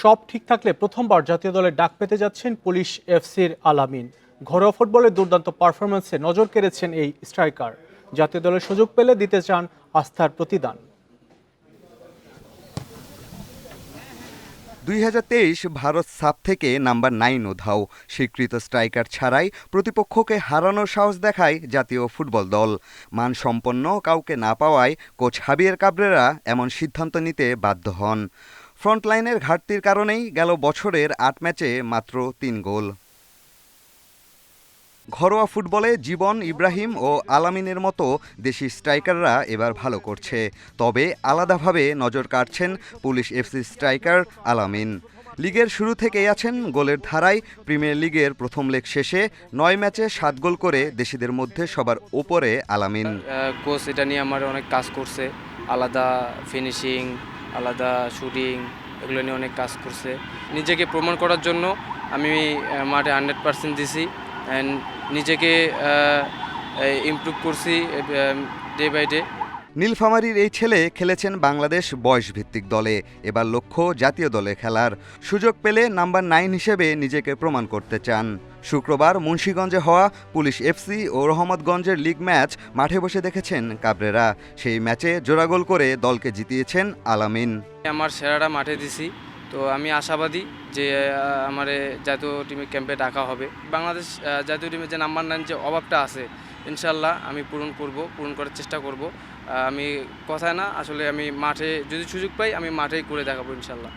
সব ঠিক থাকলে প্রথমবার জাতীয় দলের ডাক পেতে যাচ্ছেন পুলিশ এফসির আলামিন। ঘরোয়া ফুটবলের দুর্দান্ত পারফরমেন্সে নজর কেড়েছেন এই স্ট্রাইকার। জাতীয় দলের সুযোগ পেলে দিতে চান আস্থার প্রতিদান। দুই তেইশ ভারত সাপ থেকে নাম্বার নাইন উধাও স্বীকৃত স্ট্রাইকার ছাড়াই প্রতিপক্ষকে হারানোর সাহস দেখায় জাতীয় ফুটবল দল। মানসম্পন্ন কাউকে না পাওয়ায় কোচ হাবিয়ের কাবরেরা এমন সিদ্ধান্ত নিতে বাধ্য হন। ফ্রন্টলাইনের ঘাটতির কারণেই গেল বছরের আট ম্যাচে মাত্র তিন গোল। ঘরোয়া ফুটবলে জীবন ইব্রাহিম ও আলামিনের মতো দেশি স্ট্রাইকাররা এবার ভালো করছে। তবে আলাদাভাবে নজর কাটছেন পুলিশ এফসি স্ট্রাইকার আলামিন। লিগের শুরু থেকেই আছেন গোলের ধারায়। প্রিমিয়ার লিগের প্রথম লেগ শেষে নয় ম্যাচে সাত গোল করে দেশিদের মধ্যে সবার ওপরে আলামিন। কোচ এটা নিয়ে আমার অনেক কাজ করছে। আলাদা ফিনিশিং আলাদা শুটিং এগুলো নিয়ে অনেক কাজ করছে। নিজেকে প্রমাণ করার জন্য আমি মাঠে হান্ড্রেড পার্সেন্ট দিছি। অ্যান্ড নিজেকে ইমপ্রুভ করছি ডে বাই ডে নীলফামারীর এই ছেলে খেলেছেন বাংলাদেশ বয়স ভিত্তিক দলে। এবার লক্ষ্য জাতীয় দলে খেলার। সুযোগ পেলে নাম্বার নাইন হিসেবে নিজেকে প্রমাণ করতে চান। শুক্রবার মুন্সীগঞ্জে হওয়া পুলিশ এফসি ও রহমতগঞ্জের লিগ ম্যাচ মাঠে বসে দেখেছেন কাবরেরা। সেই ম্যাচে জোড়াগোল করে দলকে জিতিয়েছেন আলামিন। আমার সেরাটা মাঠে দিছি। তো আমি আশাবাদী যে আমার জাতীয় টিমে ক্যাম্পে ডাকা হবে। বাংলাদেশ জাতীয় টিমে যে নাম্বার নাইন যে অভাবটা আছে ইনশাল্লাহ আমি পূরণ করব, পূরণ করার চেষ্টা করব। আমি কথায় না, আসলে আমি মাঠে যদি সুযোগ পাই, আমি মাঠেই করে দেখাবো ইনশাল্লাহ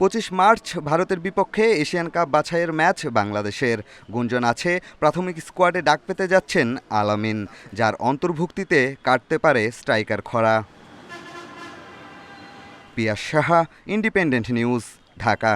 পঁচিশ মার্চ ভারতের বিপক্ষে এশিয়ান কাপ বাছাইয়ের ম্যাচ বাংলাদেশের গুঞ্জন আছে। প্রাথমিক স্কোয়াডে ডাক পেতে যাচ্ছেন আলামিন, যার অন্তর্ভুক্তিতে কাটতে পারে স্ট্রাইকার খরা। Pias Saha, Independent News, Dhaka.